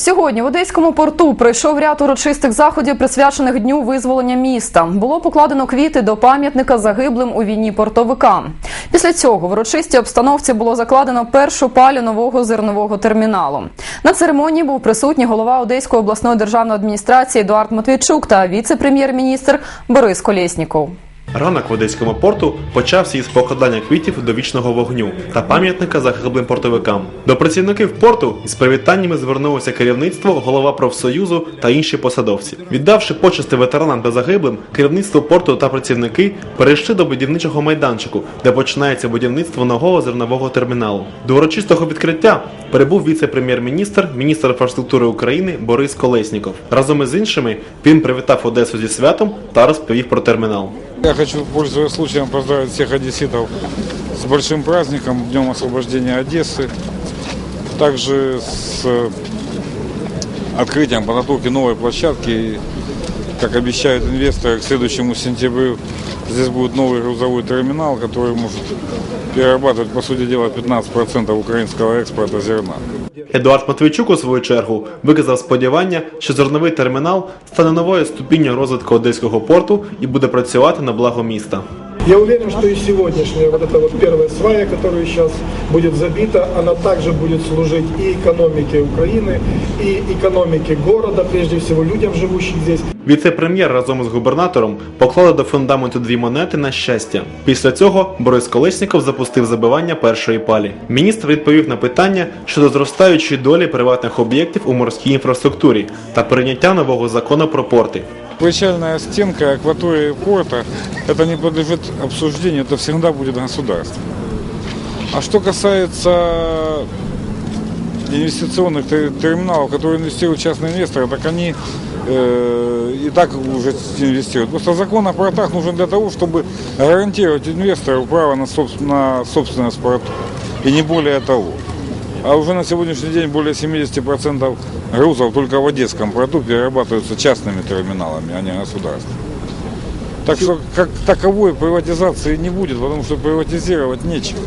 Сьогодні в Одеському порту пройшов ряд урочистих заходів, присвячених дню визволення міста. Було покладено квіти до пам'ятника загиблим у війні портовикам. Після цього в урочистій обстановці було закладено першу палю нового зернового терміналу. На церемонії був присутній голова Одеської обласної державної адміністрації Едуард Матвійчук та віце-прем'єр-міністр Борис Колєсніков. Ранок в Одеському порту почався із покладання квітів до вічного вогню та пам'ятника загиблим портовикам. До працівників порту із привітаннями звернулося керівництво, голова профсоюзу та інші посадовці. Віддавши почести ветеранам та загиблим, керівництво порту та працівники перейшли до будівничого майданчику, де починається будівництво нового зернового терміналу. До урочистого відкриття прибув віце-прем'єр-міністр, міністр інфраструктури України Борис Колесніков. Разом із іншими він привітав Одесу зі святом та розповів про термінал. Я хочу, пользуясь случаем, поздравить всех одесситов с большим праздником, Днем освобождения Одессы. Также с э, открытием подготовки новой площадки. И, Как обещают инвесторы, к следующему сентябрю здесь будет новый грузовой терминал, который может перерабатывать, по сути дела, 15% украинского экспорта зерна. Едуард Матвійчук у свою чергу виказав сподівання, що зерновий термінал стане новою ступінню розвитку одеського порту і буде працювати на благо міста. Я уверен, что и сегодняшняя вот эта вот первая свая, которая сейчас будет забита, она также будет служить и экономике Украины, и экономике города, прежде всего людям, живущих здесь. Віце-прем'єр разом із губернатором поклали до фундаменту дві монети на щастя. Після цього Борис Колесніков запустив забивання першої палі. Міністр відповів на питання щодо зростаючої долі приватних об'єктів у морській інфраструктурі та прийняття нового закону про порти. Причальная стенка акватории порта, это не подлежит обсуждению, это всегда будет государство. А что касается инвестиционных те- терминалов, которые инвестируют частные инвесторы, так они э, и так уже инвестируют. Просто закон о портах нужен для того, чтобы гарантировать инвестору право на, собс- на собственность в порту. И не более того. А уже на сегодняшний день более 70% грузов только в Одесском порту перерабатываются частными терминалами, а не государственными. Так что как таковой приватизации не будет, потому что приватизировать нечего.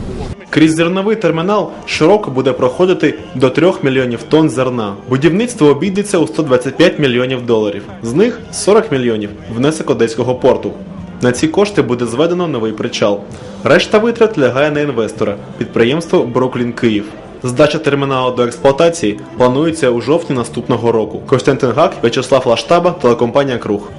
Крізь зерновий термінал щороку буде проходити до 3 мільйонів тонн зерна. Будівництво обійдеться у 125 мільйонів доларів. З них 40 мільйонів внесок одеського порту. На ці кошти буде зведено новий причал. Решта витрат лягає на інвестора підприємство Бруклін Київ. Здача терміналу до експлуатації планується у жовтні наступного року. Костянтин Гак, В'ячеслав Лаштаба, телекомпанія Круг.